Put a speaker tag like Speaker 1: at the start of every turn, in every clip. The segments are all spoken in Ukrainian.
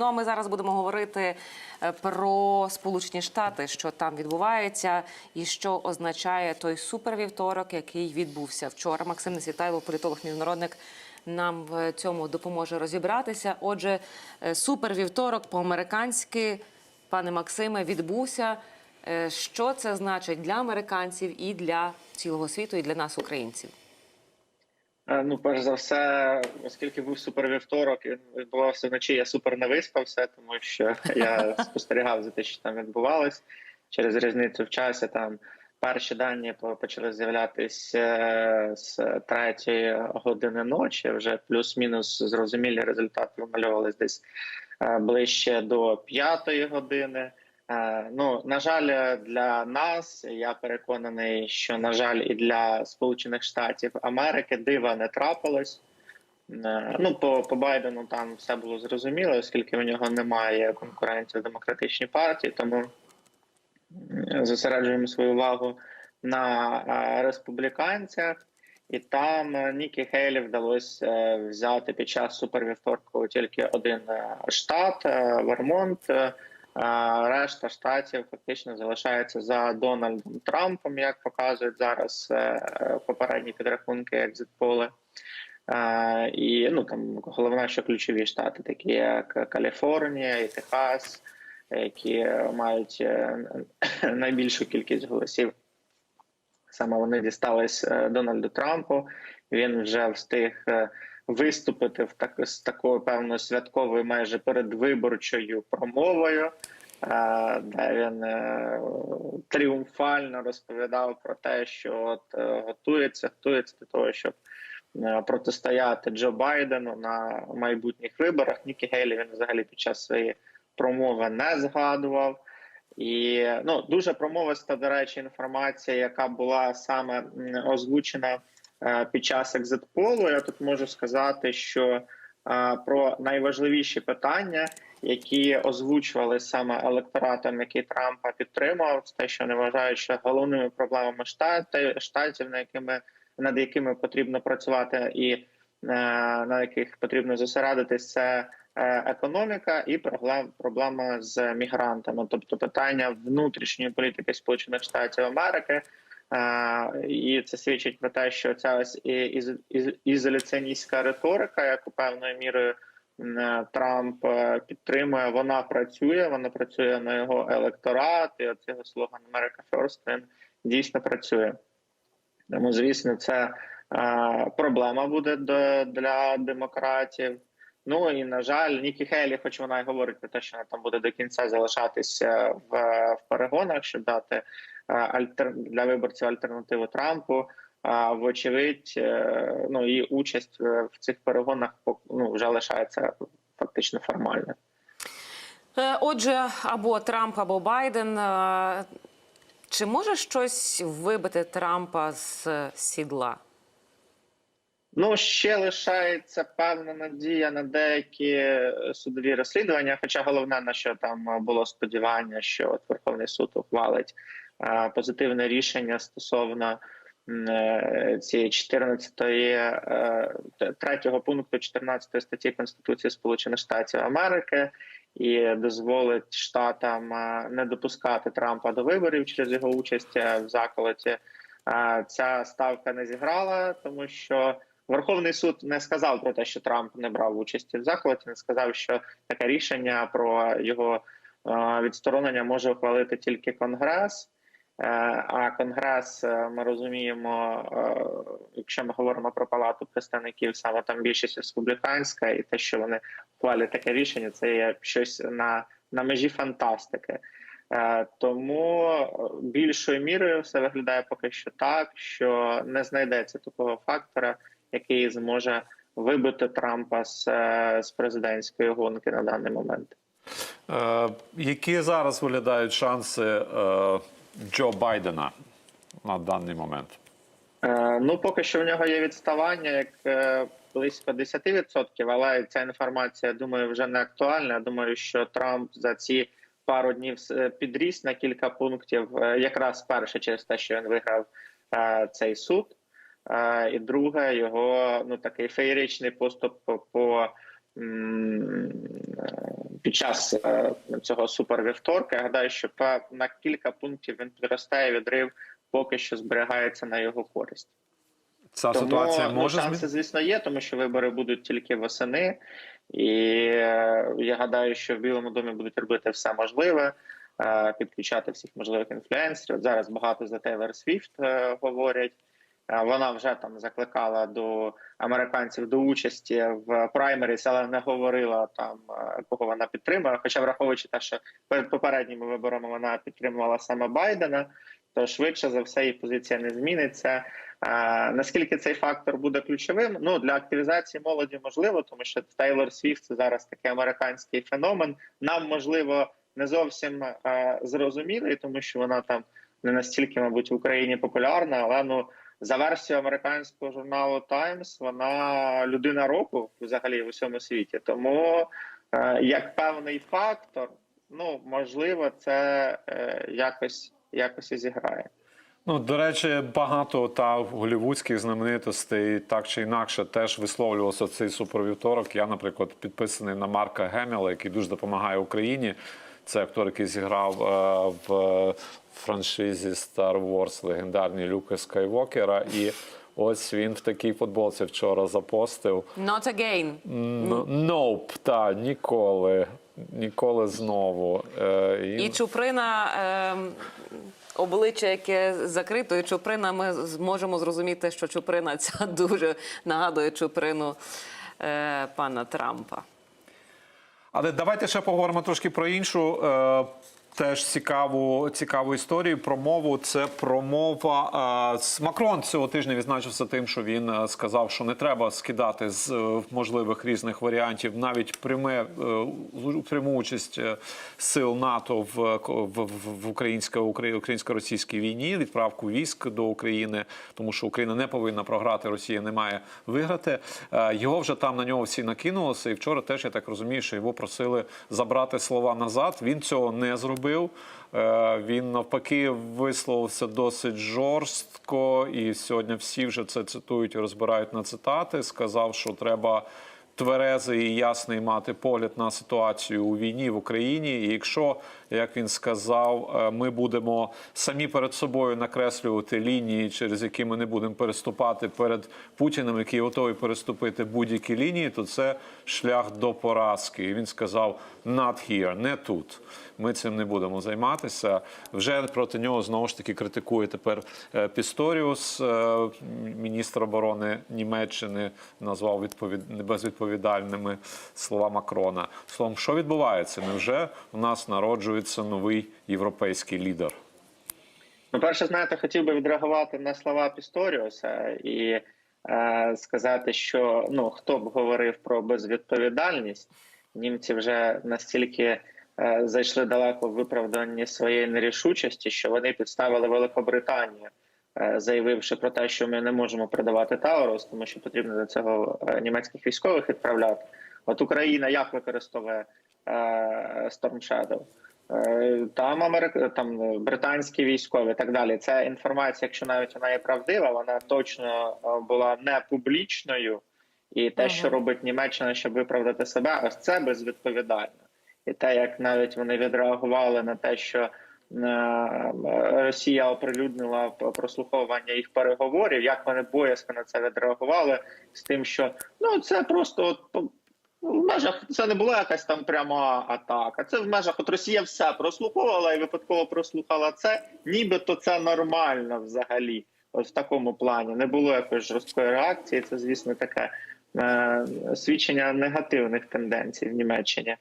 Speaker 1: Ну а ми зараз будемо говорити е, про Сполучені Штати, що там відбувається, і що означає той супервівторок, який відбувся вчора. Максим Несвітайло, політолог міжнародник, нам в цьому допоможе розібратися. Отже, е, супервівторок по-американськи, пане Максиме, відбувся. Е, Що це значить для американців і для цілого світу, і для нас, українців?
Speaker 2: Е, Ну, перш за все, оскільки був супервівторок, і відбувався вночі, я супер не виспався, тому що я спостерігав за те, що там відбувалось через різницю в часі. Там перші дані почали з'являтися е, з третьої години ночі. Вже плюс-мінус зрозумілі результати вимальовувались десь е, ближче до п'ятої години. Е, Ну, на жаль, для нас я переконаний, що на жаль, і для Сполучених Штатів Америки дива не трапилось. Е, Ну, по, по Байдену там все було зрозуміло, оскільки у нього немає конкуренції в демократичній партії, тому зосереджуємо свою увагу на е, республіканцях. І там е, Нікі Хейлі вдалося е, взяти під час супервівторку тільки один е, штат е, Вермонт. Решта штатів фактично залишається за Дональдом Трампом, як показують зараз е, попередні підрахунки екзитполи. І ну там головне, що ключові штати, такі як Каліфорнія і Техас, які мають е, найбільшу кількість голосів. Саме вони дістались е, Дональду Трампу. Він вже встиг виступити в так з такою певною святковою, майже передвиборчою промовою, е, де він е, тріумфально розповідав про те, що от е, готується, готується до того, щоб протистояти Джо Байдену на майбутніх виборах. Нікі Гейлі він взагалі під час своєї промови не згадував. І ну дуже промовиста, до речі, інформація, яка була саме озвучена під час екзитполу. Я тут можу сказати, що е, про найважливіші питання, які озвучували саме електоратом, який Трампа підтримав, те, що вони вважають, що головними проблемами штати, штатів, на якими над якими потрібно працювати, і е, на яких потрібно зосередитись, це е, економіка і проблем, проблема з мігрантами, тобто питання внутрішньої політики Сполучених Штатів Америки. І це свідчить про те, що ця ось і- із- із- ізоляціоністська риторика, яку певною мірою е, Трамп е, підтримує, вона працює. Вона працює на його електорат, і от його слоган America First, він дійсно працює. Тому, звісно, це е, проблема буде для демократів. Ну і на жаль, Нікі Хейлі, хоч вона й говорить про те, що вона там буде до кінця залишатися в, в перегонах, щоб дати альтер для виборців альтернативу Трампу. А вочевидь, е, ну її участь е, в цих перегонах ну, вже лишається фактично формальною.
Speaker 1: Е, Отже, або Трамп, або Байден. Е, Чи може щось вибити Трампа з сідла?
Speaker 2: Ну, ще лишається певна надія на деякі е, судові розслідування. Хоча головне на що там е, було сподівання, що от Верховний суд ухвалить е, позитивне рішення стосовно е, цієї 14-ї, е, третього пункту 14 статті Конституції Сполучених Штатів Америки. І дозволить штатам е, не допускати Трампа до виборів через його участь в заколоті. Ця ставка не зіграла, тому що Верховний суд не сказав про те, що Трамп не брав участі в заколоті, не сказав, що таке рішення про його відсторонення може ухвалити тільки Конгрес. Е, А Конгрес, е, ми розуміємо, е, якщо ми говоримо про палату представників, саме там більшість республіканська, і те, що вони ухвалюють таке рішення, це є щось на, на межі фантастики. Тому більшою мірою все виглядає поки що так, що не знайдеться такого фактора, який зможе вибити Трампа з, з президентської гонки на даний момент.
Speaker 3: Які зараз виглядають шанси Джо Байдена на даний момент?
Speaker 2: Е, Ну, поки що в нього є відставання як е, близько 10%, але ця інформація, думаю, вже не актуальна. Я думаю, що Трамп за ці пару днів е, підріс на кілька пунктів, е, якраз перше через те, що він виграв е, цей суд. Е, І друге, його ну такий феєричний поступ по, по під час е, цього супервівторка. Я гадаю, що на кілька пунктів він підростає відрив, поки що зберігається на його користь.
Speaker 3: Ця
Speaker 2: Тому
Speaker 3: ситуація
Speaker 2: ну,
Speaker 3: може
Speaker 2: шанси,
Speaker 3: змінити?
Speaker 2: звісно, є, тому що вибори будуть тільки восени, і е, я гадаю, що в Білому домі будуть робити все можливе, е, підключати всіх можливих інфлюенсерів. Зараз багато за Тейлор Свіфт говорять. Е, Вона вже там закликала до американців до участі в праймеріс, але не говорила там е, кого вона підтримує. Хоча, враховуючи те, що перед попередніми виборами вона підтримувала саме Байдена, то швидше за все її позиція не зміниться. А, наскільки цей фактор буде ключовим? Ну для активізації молоді можливо, тому що Тейлор Свіфт це зараз такий американський феномен. Нам можливо не зовсім а, зрозумілий, тому що вона там не настільки, мабуть, в Україні популярна, але ну. За версією американського журналу Times, вона людина року взагалі в усьому світі. Тому е, як певний фактор, ну можливо, це е, якось якось і зіграє.
Speaker 3: Ну, до речі, багато та голівудських знаменитостей так чи інакше теж висловлювався цей супервівторок. Я, наприклад, підписаний на Марка Геміла, який дуже допомагає Україні. Це актор, який зіграв е, в франшизі Star Wars легендарній Люка Скайвокера. І ось він в такій футболці вчора запостив.
Speaker 1: Not again.
Speaker 3: Ноуп, та ніколи, ніколи знову. Е,
Speaker 1: І Чуприна. ем, Обличчя, яке закрито, і Чуприна, ми зможемо зрозуміти, що Чуприна ця дуже нагадує Чуприну е, пана Трампа.
Speaker 3: Але давайте ще поговоримо трошки про іншу. Теж цікаву цікаву історію про мову. Це промова Макрон цього тижня відзначився тим, що він сказав, що не треба скидати з е, можливих різних варіантів навіть пряме е, пряму участь е, сил НАТО в, в, в, в українсько українсько-російській війні, відправку військ до України, тому що Україна не повинна програти, Росія не має виграти. Його вже там на нього всі накинулися. І вчора теж я так розумію, що його просили забрати слова назад. Він цього не зробив. Е, Він навпаки висловився досить жорстко, і сьогодні всі вже це цитують і розбирають на цитати. Сказав, що треба тверезий і ясний мати погляд на ситуацію у війні в Україні. І якщо, як він сказав, е, ми будемо самі перед собою накреслювати лінії, через які ми не будемо переступати перед Путіним, який готовий переступити будь-які лінії, то це шлях до поразки. І він сказав: not here, не тут. Ми цим не будемо займатися. Вже проти нього знову ж таки критикує тепер е, Пісторіус, е, міністр оборони Німеччини, назвав відповід... безвідповідальними слова Макрона. Словом, що відбувається? Невже у нас народжується новий європейський лідер?
Speaker 2: Ну, перше, знаєте, хотів би відреагувати на слова Пісторіуса і е, сказати, що ну хто б говорив про безвідповідальність, німці вже настільки е, зайшли далеко в виправданні своєї нерішучості, що вони підставили Великобританію, е, заявивши про те, що ми не можемо продавати Таурус, тому що потрібно до цього е, німецьких військових відправляти. От Україна як використовує е, Storm Shadow? Е, Там Америк... там е, британські військові і так далі. Це інформація, якщо навіть вона є правдива, вона точно е, була не публічною. І те,
Speaker 1: Ага.
Speaker 2: що робить Німеччина, щоб виправдати себе, ось це безвідповідально. І те, як навіть вони відреагували на те, що Росія оприлюднила прослуховування їх переговорів, як вони боязко на це відреагували, з тим, що ну це просто от в межах це не була якась там пряма атака. Це в межах от Росія все прослуховувала і випадково прослухала це, нібито це нормально взагалі. Ось в такому плані не було якоїсь жорсткої реакції. Це, звісно, таке е, свідчення негативних тенденцій в Німеччині.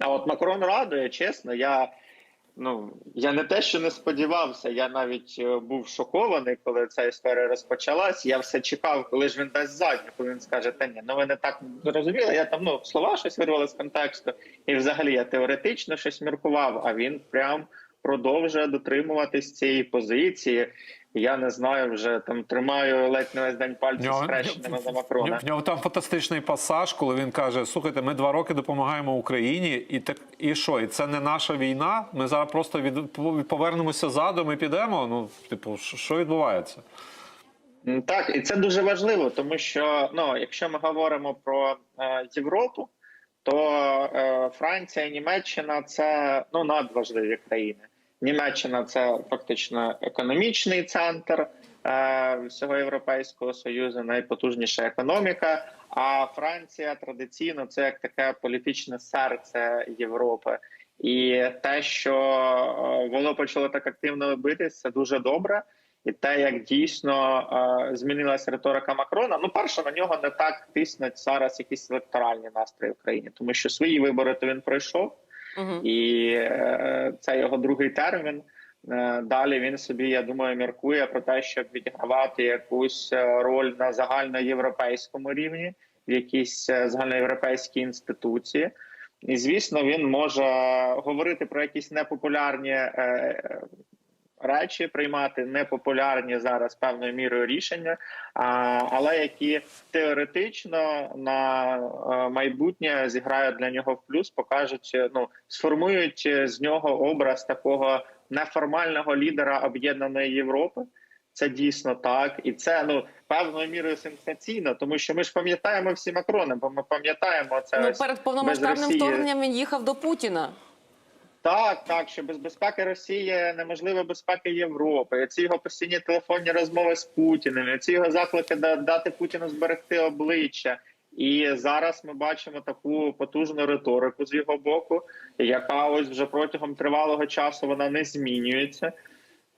Speaker 2: А от Макрон радує, чесно, я. Ну я не те, що не сподівався. Я навіть е, був шокований, коли ця історія розпочалась. Я все чекав, коли ж він дасть задню, він скаже, та ні, ну ви не так зрозуміли. Я там ну слова щось вирвали з контексту, і взагалі я теоретично щось міркував. А він прям продовжує дотримуватись цієї позиції. Я не знаю, вже там тримаю ледь не весь день пальці скрещеними за Макрона.
Speaker 3: В нього там фантастичний пасаж, коли він каже: слухайте, ми два роки допомагаємо Україні, і так і що? І це не наша війна. Ми зараз просто від повернемося задом і підемо. Ну, типу, що відбувається?
Speaker 2: Так, і це дуже важливо, тому що ну, якщо ми говоримо про е, Європу, то е, Франція і Німеччина це ну надважливі країни. Німеччина це фактично економічний центр е, всього Європейського союзу, найпотужніша економіка. А Франція традиційно це як таке політичне серце Європи. І те, що е, воно почало так активно битись, це дуже добре. І те, як дійсно е, змінилася риторика Макрона, ну перше на нього не так тиснуть зараз якісь електоральні настрої в країні, тому що свої вибори то він пройшов, І е, це його другий термін. Е, Далі він собі, я думаю, міркує про те, щоб відігравати якусь е, роль на загальноєвропейському рівні, в якійсь е, загальноєвропейській інституції. І звісно, він може говорити про якісь непопулярні речі, приймати непопулярні зараз певною мірою рішення, але які теоретично на е, майбутнє зіграють для нього в плюс, покажуть, е, ну сформують е, з нього образ такого неформального лідера об'єднаної Європи. Це дійсно так, і це ну певною мірою сенсаційно, тому що ми ж пам'ятаємо всі Макрони, бо ми пам'ятаємо це
Speaker 1: Ну, перед повномасштабним вторгненням він їхав до Путіна.
Speaker 2: Так, так, що без безпеки Росії неможлива безпека Європи. Ці його постійні телефонні розмови з Путіним, ці його заклики дати Путіну зберегти обличчя. І зараз ми бачимо таку потужну риторику з його боку, яка ось вже протягом тривалого часу вона не змінюється.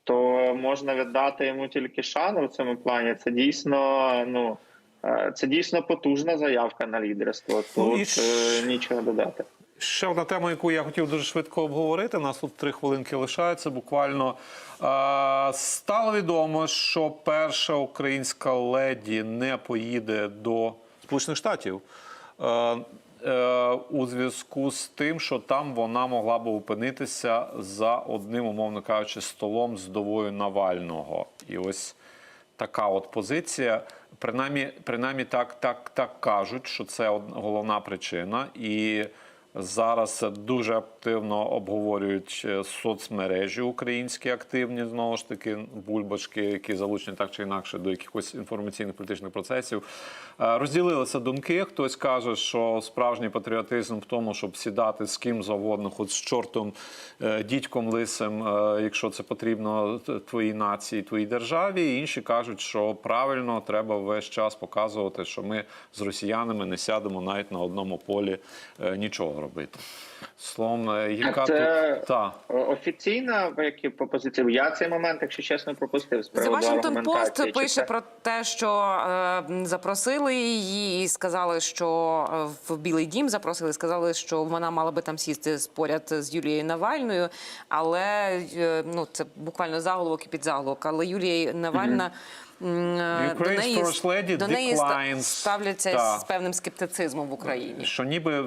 Speaker 2: То можна віддати йому тільки шану в цьому плані. Це дійсно, ну е, це дійсно потужна заявка на лідерство.
Speaker 3: Ну,
Speaker 2: Тут
Speaker 3: і
Speaker 2: е, нічого додати.
Speaker 3: Ще одна тема, яку я хотів дуже швидко обговорити. У нас тут три хвилинки лишається. Буквально стало відомо, що перша українська леді не поїде до Сполучених Штатів. Е, У зв'язку з тим, що там вона могла би опинитися за одним, умовно кажучи, столом з довою Навального. І ось така от позиція. Принаймні, принаймні так, так, так кажуть, що це головна причина. І зараз дуже активно обговорюють е, соцмережі українські активні, знову ж таки, бульбашки, які залучені так чи інакше до якихось інформаційних політичних процесів. Е, Розділилися думки. Хтось каже, що справжній патріотизм в тому, щоб сідати з ким завгодно, хоч з чортом, е, дідьком лисим, якщо це потрібно твоїй нації, твоїй державі. Інші кажуть, що правильно треба весь час показувати, що ми з росіянами не сядемо навіть на одному полі нічого робити. Словом, е, яка
Speaker 2: це-
Speaker 3: тут та
Speaker 2: Офіційна які пропозиції? Я цей момент, якщо чесно, пропустив з.
Speaker 1: Post
Speaker 2: Чи
Speaker 1: пише про те, що е, запросили її і сказали, що е, в Білий Дім запросили, сказали, що вона мала би там сісти поряд з Юлією Навальною, але е, ну це буквально заголовок і підзаголовок. Але Юлія Навальна. м, е, До
Speaker 3: Ukraine's
Speaker 1: неї,
Speaker 3: First Lady
Speaker 1: до неї ставляться
Speaker 3: Та.
Speaker 1: з певним скептицизмом в Україні.
Speaker 3: що ніби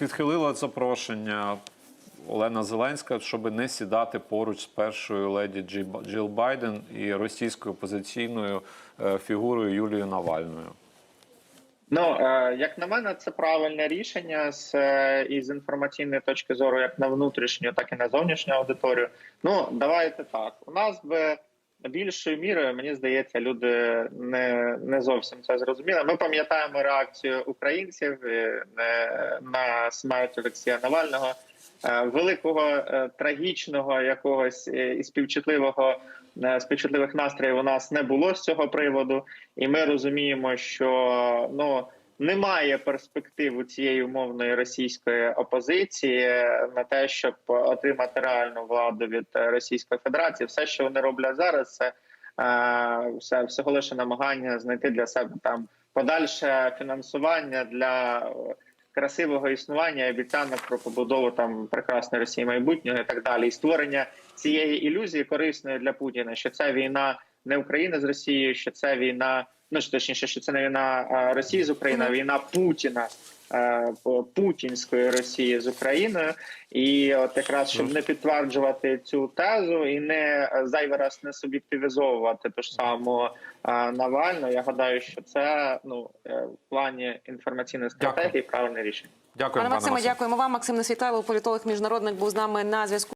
Speaker 3: відхилила запрошення Олена Зеленська, щоб не сідати поруч з першою леді Джі- Джил Байден і російською опозиційною е, фігурою Юлією Навальною.
Speaker 2: Ну е, як на мене, це правильне рішення з е, із інформаційної точки зору, як на внутрішню, так і на зовнішню аудиторію. Ну давайте так. У нас би більшою мірою, мені здається, люди не, не зовсім це зрозуміли. Ми пам'ятаємо реакцію українців е, е, на смерть Олексія Навального. е, Великого трагічного якогось і співчутливого співчутливих настроїв у нас не було з цього приводу, і ми розуміємо, що ну немає перспектив у цієї умовної російської опозиції на те, щоб отримати реальну владу від Російської Федерації. Все, що вони роблять зараз, це е, все всього лише намагання знайти для себе там подальше фінансування для красивого існування, обіцянок про побудову там прекрасної Росії майбутнього і так далі, і створення цієї ілюзії корисної для Путіна, що це війна не України з Росією, що це війна, ну точніше, що це не війна Росії з Україною, а війна Путіна. е, Путінської Росії з Україною, і от якраз щоб не підтверджувати цю тезу і не зайвий раз не суб'єктивізовувати ту ж саму е, Навальну. Я гадаю, що це ну е, в плані інформаційної стратегії правильне рішення.
Speaker 3: Дякую,
Speaker 1: Пане
Speaker 3: Максиме.
Speaker 1: дякуємо вам. Максим Несвітайло, політолог міжнародник, був з нами на зв'язку.